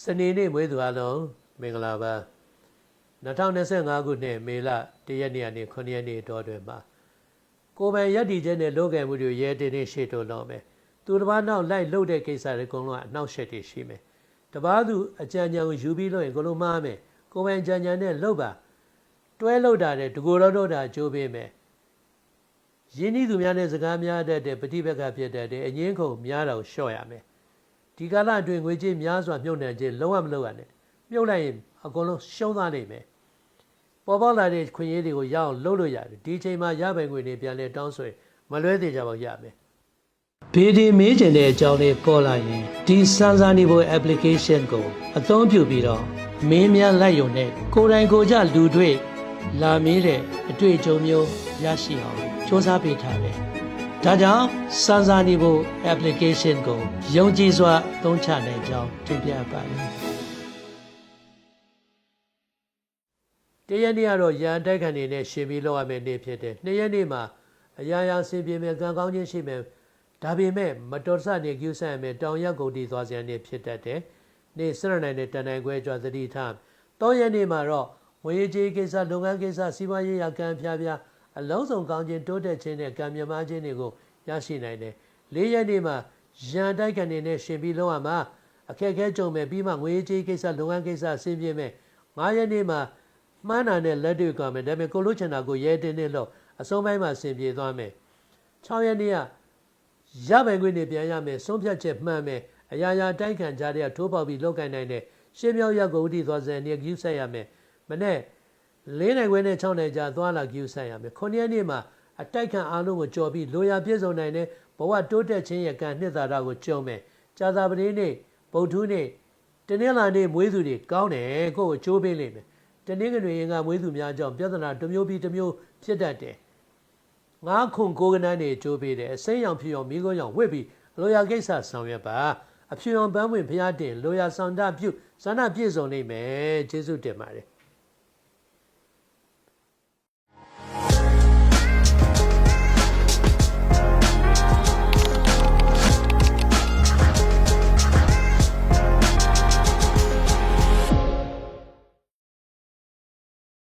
စနေနေ့မွေးသူအလုံးမင်္ဂလာပါ2025ခုနှစ်မေလ1ရက်နေ့ကနေ9ရက်နေ့တော်တွင်မှာကိုယ်ပိုင်ရည်တည်ခြင်းနဲ့လုပ်ကံမှုတွေရဲတင်းတင်းရှေ့တိုးလုံးမယ်သူတစ်ပါးနောက်လိုက်လှုပ်တဲ့ကိစ္စတွေအကုန်လုံးကအနှောက်အယှက်တွေရှိမယ်တပားသူအကြံဉာဏ်ကိုယူပြီးလို့ရင်အကုန်လုံးမှားမယ်ကိုယ်ပိုင်ကြံဉာဏ်နဲ့လှုပ်ပါတွဲလှုပ်တာတဲ့တကူလုံးတော့တာကြိုးပေးမယ်ရင်းနှီးသူများနဲ့စကားများတတ်တဲ့ပฏิပက္ခဖြစ်တတ်တဲ့အငင်းခုန်များတာကိုလျှော့ရမယ် ဒီကာလအတွင်းငွေကြေးများစွာမြုပ်နှံခြင်းလုံးဝမလုပ်ရနဲ့မြုပ်လိုက်ရင်အကုန်လုံးရှုံးသွားနိုင်မယ်ပေါ်ပေါက်လာတဲ့ခွင့်ရေးတွေကိုရအောင်လုပ်လို့ရတယ်ဒီအချိန်မှာရပိုင်ငွေတွေပြန်လဲတောင်းဆိုရင်မလွဲသေးကြပါဘူးရမယ်ဘေးဒီမေးချင်တဲ့အကြောင်းလေးပေါ်လာရင်ဒီစမ်းစာနေဖို့ application ကိုအသုံးပြုပြီးတော့မင်းများလိုက်ရုံနဲ့ကိုယ်တိုင်ကိုယ်ကြလူတွေ့လာမေးတဲ့အတွေ့အကြုံမျိုးရရှိအောင်စ조사ပေးထားတယ် ဒါကြောင့်စမ်းစာနေဖို့ application ကိုယုံကြည်စွာအသုံးချနိုင်ကြောင်းတင်ပြပါတယ်။တရက်နေ့ကတော့ရန်တိုက်ခံနေနဲ့ရှင်ပြီးလောက်ရမယ့်နေ့ဖြစ်တယ်။နှစ်ရက်နေ့မှာအရာရာဆင်ပြေမယ်ကံကောင်းခြင်းရှိမယ်။ဒါပေမဲ့မတော်တဆနေကျူးဆန်မယ်တောင်ရက်ကုန်တီသွားစရာနေ့ဖြစ်တတ်တယ်။နေ့စရနိုင်တဲ့တန်နိုင်ခွဲကြွသတိထား။တောရက်နေ့မှာတော့ဝေကြီးကိစ္စလုပ်ငန်းကိစ္စစီးပွားရေးရာကံဖျားဖျား အလုံးစုံကောင်းခြင်းတိုးတက်ခြင်းနဲ့ကံမြမခြင်းတွေကိုရရှိနိုင်တယ်။လေးရက်နေ့မှာရန်တိုက်ကနေနဲ့ရှင်ပြီးလုံးဝမှာအခက်အခဲကြုံမဲ့ပြီးမှငွေကြေးကိစ္စလုပ်ငန်းကိစ္စဆင်းပြေမဲ့။၅ရက်နေ့မှာမှန်းတာနဲ့လက်တွေ့ကမယ်ဒါပေမဲ့ကိုလို့ချင်တာကိုရဲတင်းတင်းလို့အဆုံးပိုင်းမှာဆင်ပြေသွားမယ်။၆ရက်နေ့ကရပိုင်ခွင့်နေပြန်ရမယ်ဆုံးဖြတ်ချက်မှန်မယ်အရာရာတိုက်ခံကြတဲ့ထိုးပေါက်ပြီးလောက်ကင်နိုင်တဲ့ရှင်းမြောက်ရက်ကိုဥတီသွားစံနေကူးဆက်ရမယ်။မနေ့ လေးနိုင်ခွဲနဲ့6နိုင်ကြာသွားလာကူးဆက်ရမယ်။9ရက်နေ့မှာအတိုက်ခံအားလုံးကိုကြော်ပြီးလိုရာပြည့်စုံနိုင်တဲ့ဘဝတိုးတက်ခြင်းရဲ့ကံနှစ်သာရကိုကြုံမယ်။ကြာသာပတိနေ့ဗုဒ္ဓနေ့တနင်္လာနေ့မွေးသူတွေကောင်းတယ်ကိုယ့်ကိုချိုးပေးလိမ့်မယ်။တနင်္ဂနွေရင်ကမွေးသူများကြောင့်ပြဿနာတစ်မျိုးပြီးတစ်မျိုးဖြစ်တတ်တယ်။ငါးခွန်ကိုကနန်းတွေချိုးပေးတယ်အစိမ်းရောင်ဖြူရောင်မိခိုးရောင်ဝစ်ပြီးလိုရာကိစ္စဆောင်ရွက်ပါအဖြူရောင်ပန်းဝင်ဖျားတင်လိုရာဆောင်တပြုဇာနာပြည့်စုံနိုင်မယ်ကျေးဇူးတင်ပါတယ်